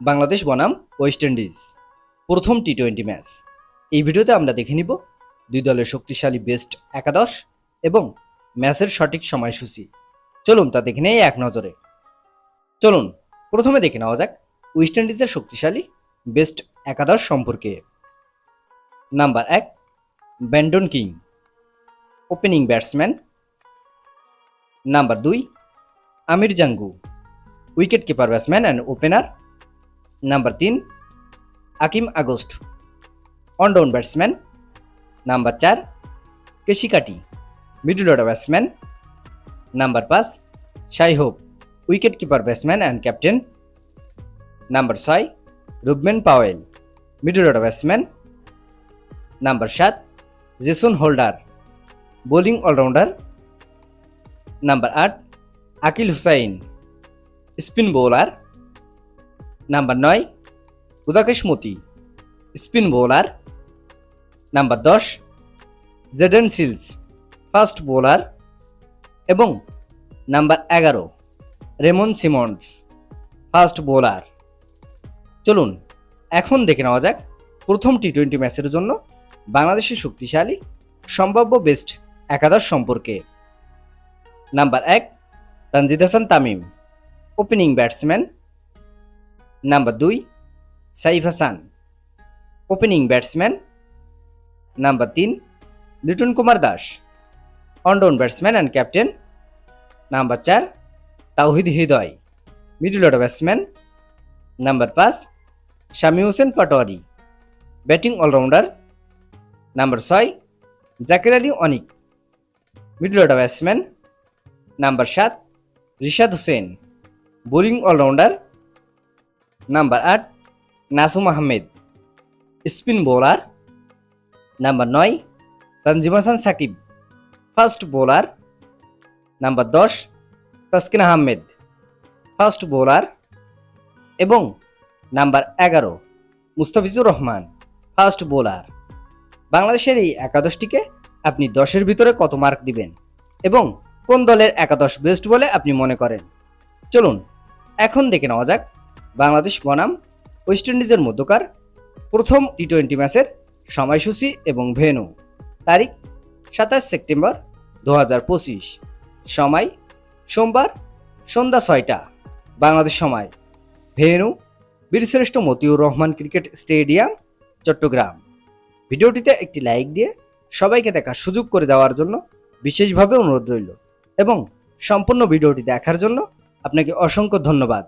বাংলাদেশ বনাম West Indies. প্রথম T twenty match এই ভিডিওতে আমরা দেখে নিব দুই দলের শক্তিশালী বেস্ট একাদশ এবং ম্যাচের সঠিক সময়সূচি। চলুন তা দেখে নেই এক নজরে। চলুন, প্রথমে দেখে নেওয়া যাক ওয়েস্ট ইন্ডিজের শক্তিশালী বেস্ট একাদশ সম্পর্কে। নাম্বার এক, Brandon King opening batsman number দুই, Amir Jangoo wicket keeper batsman and opener number তিন, Akeem Auguste. One down batsman. Number চার, Keacy Carty. Middle order batsman. Number পাঁচ Shai Hope wicket keeper, batsman and captain. Number ছয় Rovman Powell. Middle order batsman. Number সাত, Jason Holder. Bowling allrounder. Number আট, Akeal Hosein. Spin bowler. Number নয়, Gudakesh Motie, spin bowler. Number দশ, Jayden Seales, fast bowler. এবং number এগারো, Ramon Simmons, fast bowler. চলুন, এখন দেখে নেওয়া যাক প্রথম টি টোয়েন্টি ম্যাচের জন্য বাংলাদেশের শক্তিশালী, সম্ভাব্য বেস্ট একাদশ সম্পর্কে। নাম্বার এক, Tanzid Hasan Tamim opening batsman number দুই, Saif Hasan opening batsman number তিন, Litton Kumar Das one down batsman and captain number চার, Towhid Hridoy middle order batsman number পাঁচ Shamim Hossain Patwari batting allrounder number ছয়, Jaker Ali Anik middle order batsman number সাত, Rishad Hossain bowling allrounder number আট Nasum Ahmed spin bowler number নয় Tanzim Hasan Sakib fast bowler number দশ Taskin Ahmed fast bowler এবং number এগারো Mustafizur Rahman fast bowler বাংলাদেশের এই একাদশটিকে আপনি দশের ভিতরে কত মার্ক দিবেন? এবং কোন দলের একাদশ বেস্ট বলে আপনি মনে করেন? চলুন, এখন দেখে নেওয়া যাক। বাংলাদেশ বনাম, ওয়েস্ট ইন্ডিজের মধ্যকার, প্রথম টি টোয়েন্টি ম্যাচের সময়সূচি এবং ভেনু তারিখ, সাতাশ সেপ্টেম্বর দু হাজার পঁচিশ। সময়, সোমবার, সন্ধ্যা ছয়টা। বাংলাদেশ সময়, venue, Birshreshtha Motiur Rahman cricket stadium, Chattogram. ভিডিওটিতে একটি লাইক দিয়ে সবাইকে দেখার সুযোগ করে দেওয়ার জন্য বিশেষভাবে অনুরোধ রইল এবং সম্পূর্ণ ভিডিওটি দেখার জন্য আপনাকে অসংখ্য ধন্যবাদ।